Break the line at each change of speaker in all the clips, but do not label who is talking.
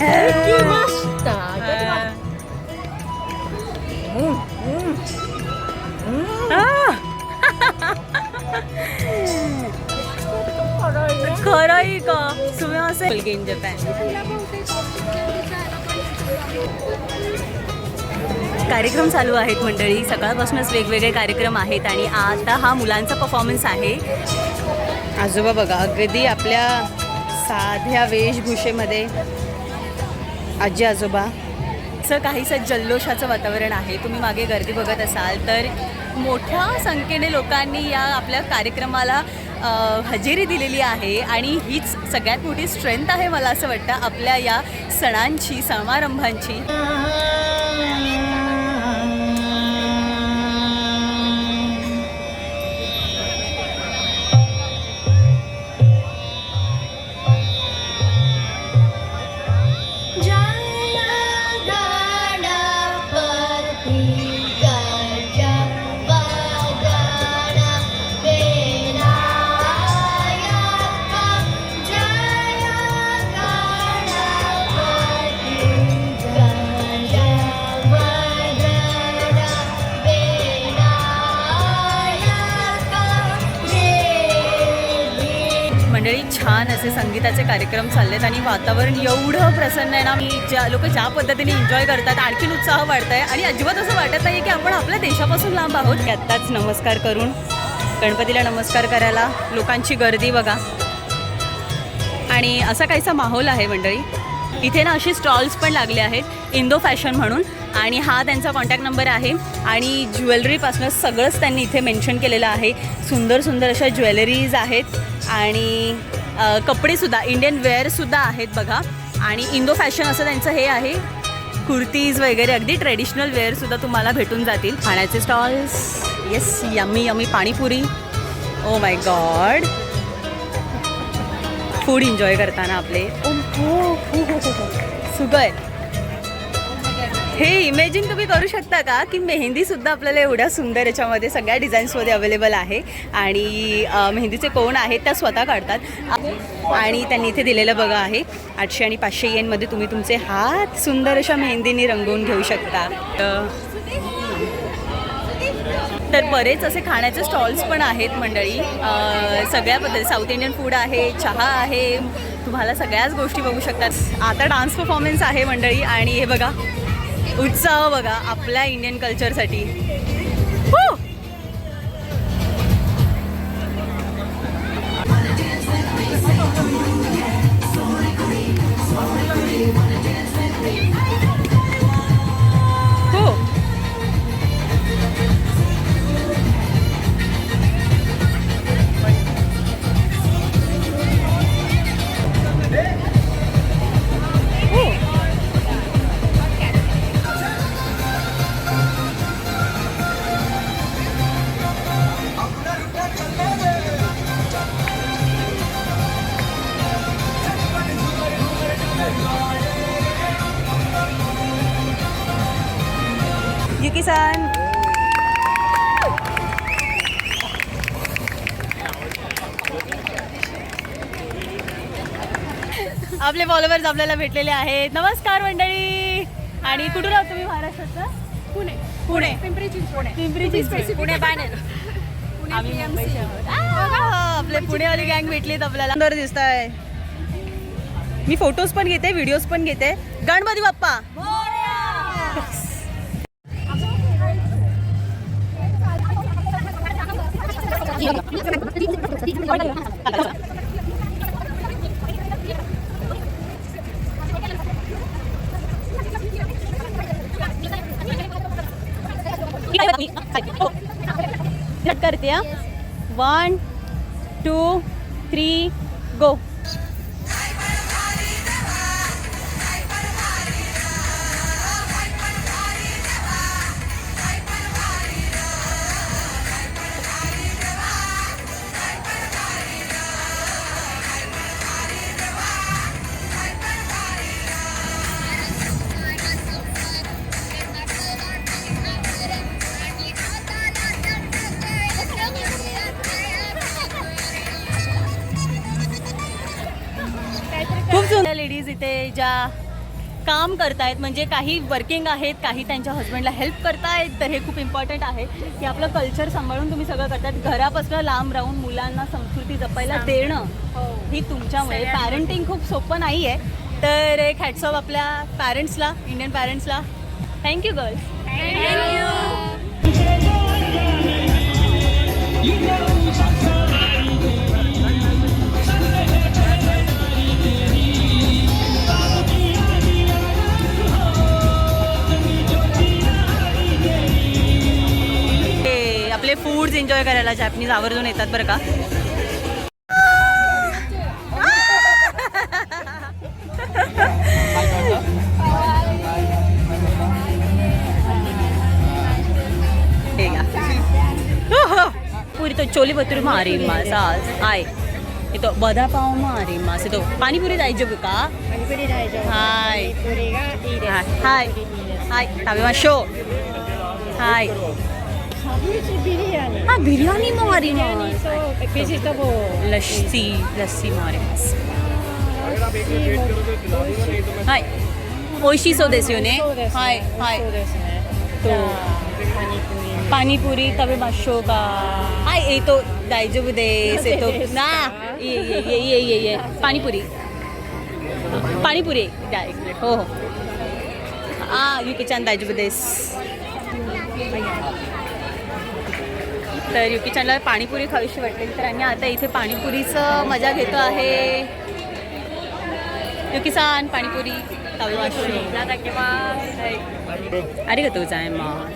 किती मस्त
खरंही का तुम्ही असेल इन जपॅन कार्यक्रम चालू आहेत मंडळी. सकाळपासूनच वेगवेगळे कार्यक्रम आहेत आणि आता हा मुलांचा परफॉर्मन्स आहे. आजोबा बघा अगदी आपल्या साध्या वेशभूषेमध्ये. आजी आजोबा. असं काहीसं जल्लोषाचं वातावरण आहे. तुम्ही मागे गर्दी बघत असाल तर मोठ्या संख्येने लोकांनी या आपल्या कार्यक्रमाला हजेरी दिलेली आहे आणि हीच सगळ्यात मोठी स्ट्रेंथ आहे मला असं वाटतं आपल्या या सणांची समारंभांची. छान असे संगीताचे कार्यक्रम चाललेत आणि वातावरण एवढं प्रसन्न आहे ना मी ज्या लोक ज्या पद्धतीने एन्जॉय करतात आणखीन उत्साह वाढत आहे आणि अजिबात असं वाटत नाही की आपण आपल्या देशापासून लांब आहोत. आत्ताच नमस्कार करून गणपतीला नमस्कार करायला लोकांची गर्दी बघा. आणि असा काहीसा माहोल आहे मंडळी. इथे ना असे स्टॉल्स पण लागले आहेत इंदो फॅशन म्हणून. आणि हा त्यांचा कॉन्टॅक्ट नंबर आहे आणि ज्वेलरीपासून सगळंच त्यांनी इथे मेन्शन केलेलं आहे. सुंदर सुंदर अशा ज्वेलरीज आहेत आणि कपडेसुद्धा इंडियन वेअरसुद्धा आहेत बघा. आणि इंदो फॅशन असं त्यांचं हे आहे. कुर्तीज वगैरे अगदी ट्रेडिशनल वेअरसुद्धा तुम्हाला भेटून जातील. खाण्याचे stalls yes yummy yummy panipuri. Oh my God food enjoy करताना आपले. Oh, oh, oh, सुगर हे इमेजिन तुम्ही करू शकता का की मेहंदी सुद्धा आपल्याला एवढ्या सुंदर याच्यामध्ये सगळ्या डिझाईन्समध्ये अवेलेबल आहे. आणि मेहंदीचे कोण आहेत त्या स्वतः काढतात. आणि त्यांनी इथे दिलेलं बघा आहे आठशे आणि पाचशे येनमध्ये तुम्ही तुमचे हात सुंदर अशा मेहंदीने रंगवून घेऊ शकता. तर बरेच असे खाण्याचे स्टॉल्स पण आहेत मंडळी. सगळ्या पद्धती साऊथ इंडियन फूड आहे चहा आहे तुम्हाला सगळ्याच गोष्टी बघू शकतात आता डान्स परफॉर्मन्स आहे मंडळी. आणि हे बघा उत्साह बघा आपल्या इंडियन कल्चरसाठी हो! युकी-सान आपले फॉलोअर्स आपल्याला भेटलेले आहेत. नमस्कार मंडळी. आणि कुठून आहात तुम्ही? महाराष्ट्राचा
पुणे.
पुणे.
पिंपरी चिंचवड
पिंपरी चिंचवड पुणे. बाणेर आम्ही मुंबईचे आहोत. आ, आपले पुणेवाली गँग भेटलीत आपल्याला. सुंदर दिसत आहे मी फोटोज पण घेते व्हिडिओज पण घेते. गणपती बाप्पा. करते वन टू थ्री गो काम करतायत म्हणजे काही वर्किंग आहेत काही त्यांच्या हस्बंडला हेल्प करतायत तर हे खूप इम्पॉर्टंट आहे. की आपलं कल्चर सांभाळून तुम्ही सगळं करतात घरापासून लांब राहून मुलांना संस्कृती जपायला देणं ही. तुमच्यामुळे. पॅरेंटिंग खूप सोपं नाही आहे तर एक हॅट्स ऑफ आपल्या पॅरेंट्सला इंडियन पॅरेंट्सला थँक्यू गर्ल्स हे एन्जॉय करायला जॅपनीज आवर्जून येतात बरं का? पुरी तो चोली भतुरी मारी मासा. आय इतो बदा पाव मारी मास. तो पाणीपुरी जायचे का? पाणीपुरी जायचे
हाय. हाय. हाय. मा शो हाय. હા બિરયાની મારી
はい。美味しそうですよね。はい。はい。と
パニプリ
食べましょうか。はい。えっ、と大丈夫です。えっ、
と
なあ。いえいえいえいえいえ。パニプリ。パニプリ。だいおああゆきちゃん大丈夫です、तर युकी चॅनलवर पाणीपुरी खावीशी वाटली तर आम्ही आता इथे पाणीपुरीचं मजा घेतो आहे. युकी सान पाणीपुरी अरे घेतो जाय मग.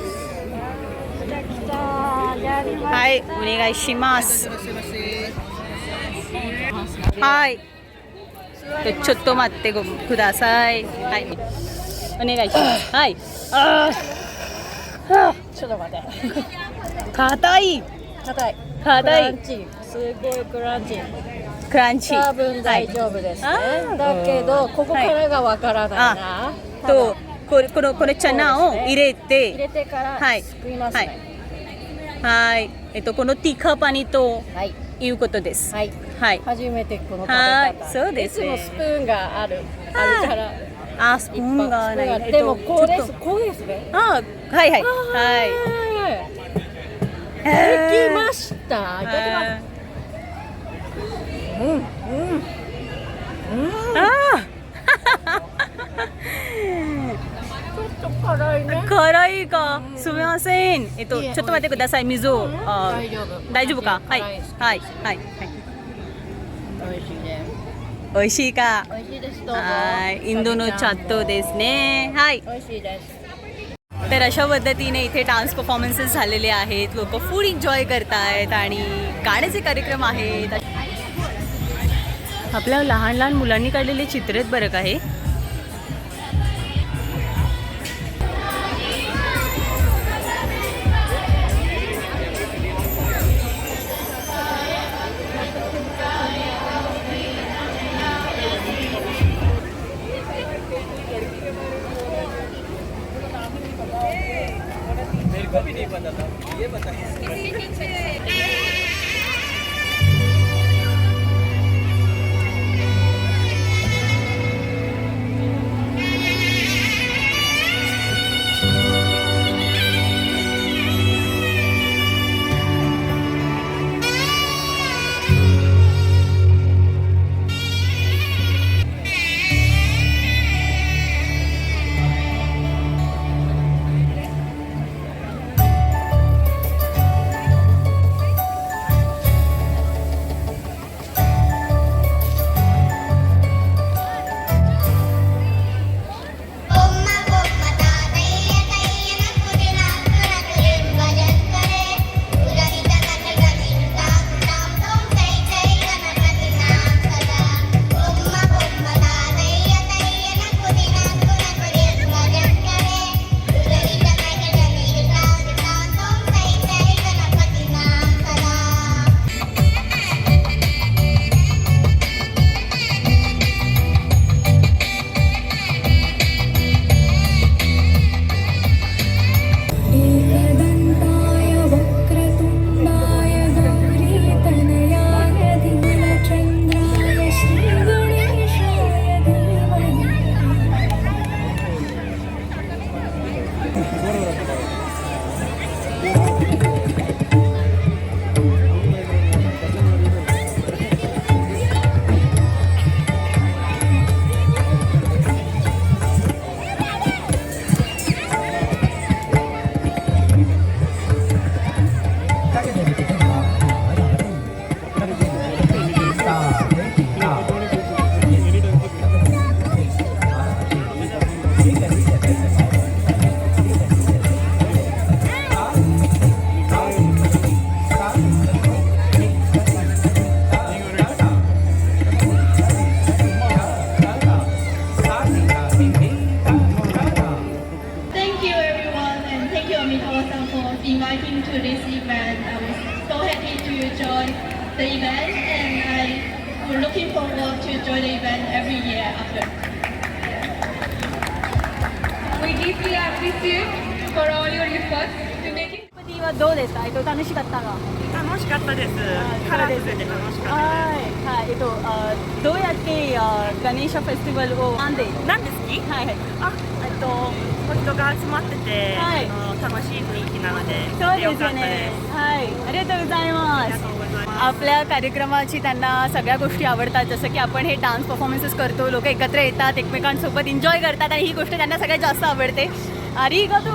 हाय उन्हे गाय शिमास. हाय. तो छोटो ते गो खुदासाय. हाय. उन्हे हाय. あ
ちょっと待って。
あ、硬い。
硬い。ク
硬い。
すごいクランチ。
クランチ。
多分大丈夫ですね。
はい
だけどここからがわからないな。
と、これこのこのチャナを入れて、
入れてから
はい
すくいますね。
はい。えっとこのティカパニと
はい。
いうことです。
はい。
はい。
初めてこの食べ
はい
方。
そうですね
いつもスプーンがある。
あ
あるから。
あ、スプーンがない。えっと
でもこうです。こうですね。
あ、はいはいはい。
はい。できました。いただきます。うんうんうん。
あ
ちょっと辛いね
ー。辛いか。すみません。えっと、ちょっと待ってください。水を。あ
大丈夫。
大丈夫か？はい。
辛い
はい。はい。
美味しいね。
美味しいか？
美味しいです。
はい。インドのチャットですね。はい。
美味しいです。
तर अशा पद्धतीने इथे डान्स परफॉर्मन्सेस झालेले आहेत. लोक फूड एन्जॉय करतायत आणि गाण्याचे कार्यक्रम आहेत. आपल्या लहान लहान मुलांनी काढलेले चित्र आहेत बरं का हे.
The event and I am looking forward to join the event every year after.
We deeply appreciate for all your efforts to make it.
はどうですか？えっと楽しかったが
楽しかったです。カラフルで楽しかっ
はい。はい。えっとあどうやってあガネーシャフェスティバルをなんで。
なんで好き？
はい。
あ、えっと人が集まってて、
はい。
あの楽しい雰囲気なので
そう
来てよかった
です。よね
です。
はいありがとうございます आपल्या कार्यक्रमाची त्यांना सगळ्या गोष्टी आवडतात. जसं की आपण हे डान्स परफॉर्मन्सेस करतो लोक एकत्र येतात एकमेकांसोबत एन्जॉय करतात आणि ही गोष्ट त्यांना सगळ्यात जास्त आवडते. अरे गो तू